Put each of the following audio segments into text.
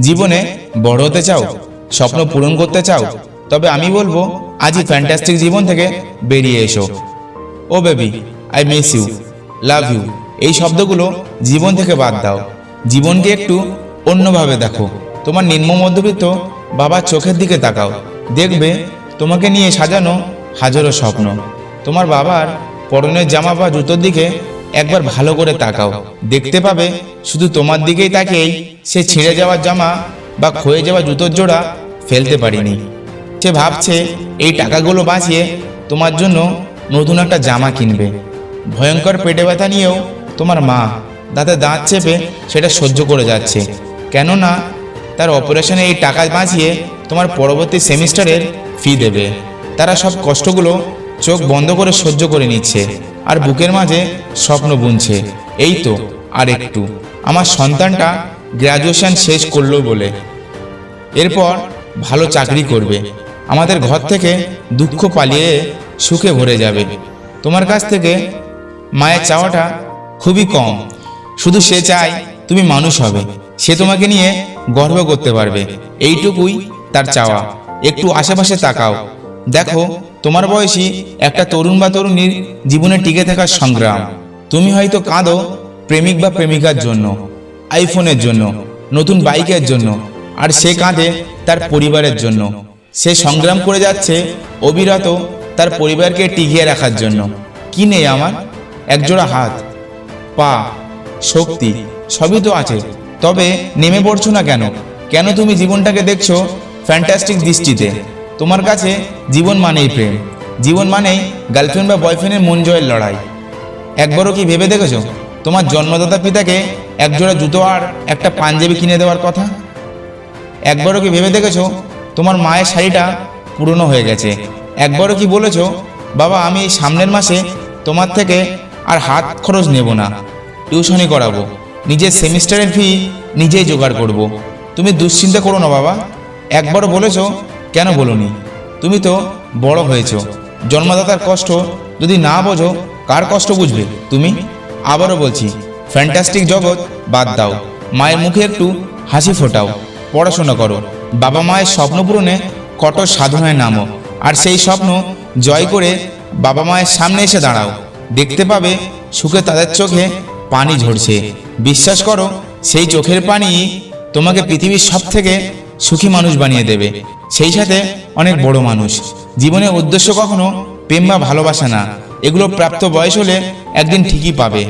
জীবনে বড় হতে চাও, স্বপ্ন পূরণ করতে চাও, তবে আমি বলব, আজই ফ্যান্টাস্টিক জীবন থেকে বেরিয়ে এসো। ও baby I miss you love you এই শব্দগুলো জীবন থেকে বাদ দাও। জীবনকে একটু অন্যভাবে দেখো। তোমার নিম্ন মধ্যবিত্ত বাবার চোখের দিকে তাকাও। দেখবে তোমাকে নিয়ে সাজানো হাজারো স্বপ্ন। তোমার বাবার পরনের জামা বা জুতোর দিকে একবার ভালো করে তাকাও। দেখতে পাবে শুধু তোমার দিকেই তাকেই সে ছিঁড়ে যাওয়ার জামা বা ক্ষয়ে যাওয়া জুতোর জোড়া ফেলতে পারিনি। সে ভাবছে এই টাকাগুলো বাঁচিয়ে তোমার জন্য নতুন একটা জামা কিনবে। ভয়ঙ্কর পেটে ব্যথা নিয়েও তোমার মা দাঁতে দাঁত চেপে সেটা সহ্য করে যাচ্ছে। কেননা তার অপারেশনে এই টাকা বাঁচিয়ে তোমার পরবর্তী সেমিস্টারের ফি দেবে। তারা সব কষ্টগুলো চোখ বন্ধ করে সহ্য করে নিচ্ছে। আর বুকের মাঝে স্বপ্ন বুনছে। এই তো আর একটু আমার সন্তানটা গ্র্যাজুয়েশন শেষ করল বলে। এরপর ভালো চাকরি করবে। আমাদের ঘর থেকে দুঃখ পালিয়ে সুখে ভরে যাবে। তোমার কাছ থেকে মায়ের চাওয়াটা খুবই কম। শুধু সে চায় তুমি মানুষ হবে। সে তোমাকে নিয়ে গর্ব করতে পারবে। এইটুকুই তার চাওয়া। একটু আশেপাশে তাকাও। দেখো, তোমার বয়সী একটা তরুণ বা তরুণীর জীবনে টিকে থাকার সংগ্রাম। তুমি হয়তো কাঁদো প্রেমিক বা প্রেমিকার জন্য, আইফোনের জন্য, নতুন বাইকের জন্য, আর সে কাঁদে তার পরিবারের জন্য। সে সংগ্রাম করে যাচ্ছে অবিরত তার পরিবারকে টিকিয়ে রাখার জন্য। কি নেই আমার? একজোড়া হাত, পা, শক্তি, সবই তো আছে। তবে নেমে পড়ছো না কেন? কেন তুমি জীবনটাকে দেখছ ফ্যান্টাস্টিক দৃষ্টিতে? তোমার কাছে জীবন মানেই প্রেম। জীবন মানেই গার্লফ্রেন্ড বা বয়ফ্রেন্ডের মন জয়ের লড়াই। একবারও কি ভেবে দেখেছ? তোমার জন্মদাতা পিতাকে একজোড়া জুতো আর একটা পাঞ্জাবি কিনে দেওয়ার কথা? একবারও কি ভেবে দেখেছ? তোমার মায়ের শাড়িটা পুরনো হয়ে গেছে। একবারও কি বলেছ, বাবা, আমি সামনের মাসে তোমার থেকে আর হাত খরচ নেব না। টিউশনই করাবো। নিজের সেমিস্টারের ফি নিজেই জোগাড় করব। তুমি দুশ্চিন্তা করো না, বাবা। একবারও বলেছ কেন বলনি? তুমি তো বড় হয়েছ। জন্মদাতার কষ্ট যদি না বোঝো কার কষ্ট বুঝবে? তুমি? আবারও বলছি ফ্যান্টাস্টিক জগৎ বাদ দাও। মায়ের মুখে একটু হাসি ফোটাও। পড়াশোনা করো। বাবা মায়ের স্বপ্ন পূরণে কঠোর সাধনায় নামো। আর সেই স্বপ্ন জয় করে বাবা মায়ের সামনে এসে দাঁড়াও। দেখতে পাবে সুখে তাদের চোখে পানি ঝরছে। বিশ্বাস করো সেই চোখের পানি তোমাকে পৃথিবীর সব থেকে সুখী মানুষ বানিয়ে দেবে। সেই সাথে অনেক বড় মানুষ। জীবনের উদ্দেশ্য কখনো প্রেম বা ভালোবাসা না। এগুলো প্রাপ্ত বয়স হলে একদিন ঠিকই পাবে।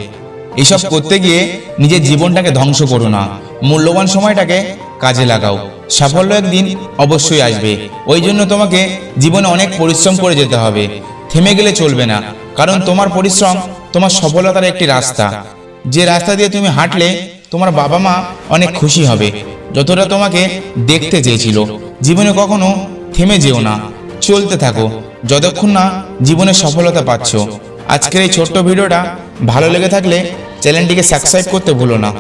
এসব করতে গিয়ে নিজের জীবনটাকে ধ্বংস করো না। মূল্যবান সময়টাকে কাজে লাগাও। সাফল্য একদিন অবশ্যই আসবে। ওই জন্য তোমাকে জীবনে অনেক পরিশ্রম করে যেতে হবে। থেমে গেলে চলবে না। কারণ তোমার পরিশ্রম তোমার সফলতার একটি রাস্তা। যে রাস্তা দিয়ে তুমি হাঁটলে তোমার বাবা মা অনেক খুশি হবে। যতটা তোমাকে দেখতে চেয়েছিল, জীবনে কখনো থেমে যেও না। চলতে থাকো, যতক্ষণ না জীবনে সফলতা পাচ্ছ। আজকের এই ছোট্ট ভিডিওটা ভালো লেগে থাকলে চ্যানেলটিকে সাবস্ক্রাইব করতে ভুলো না।